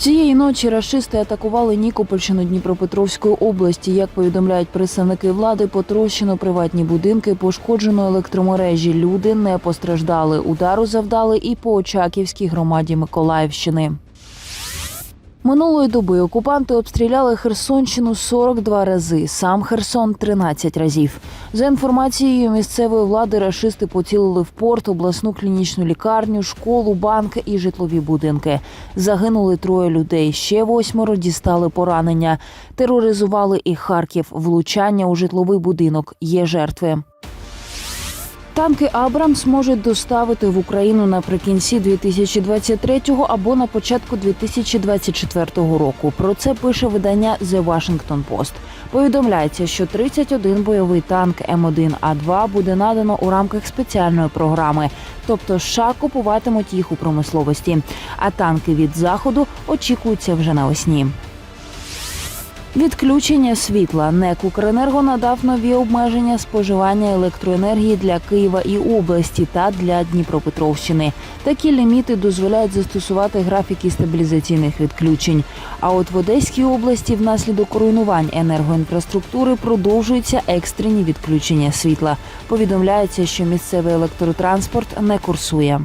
Цієї ночі рашисти атакували Нікопольщину Дніпропетровської області. Як повідомляють представники влади, потрощено приватні будинки, пошкоджено електромережі. Люди не постраждали. Удару завдали і по Очаківській громаді Миколаївщини. Минулої доби окупанти обстріляли Херсонщину 42 рази, сам Херсон 13 разів. За інформацією місцевої влади, рашисти поцілили в порт, обласну клінічну лікарню, школу, банк і житлові будинки. Загинули троє людей. Ще восьмеро дістали поранення. Тероризували і Харків. Влучання у житловий будинок. Є жертви. Танки Абрамс можуть доставити в Україну наприкінці 2023 або на початку 2024 року. Про це пише видання The Washington Post. Повідомляється, що 31 бойовий танк М1А2 буде надано у рамках спеціальної програми, тобто США купуватимуть їх у промисловості. А танки від заходу очікуються вже навесні. Відключення світла НЕК «Укренерго» надав нові обмеження споживання електроенергії для Києва і області та для Дніпропетровщини. Такі ліміти дозволяють застосувати графіки стабілізаційних відключень. А от в Одеській області внаслідок руйнувань енергоінфраструктури продовжуються екстрені відключення світла. Повідомляється, що місцевий електротранспорт не курсує.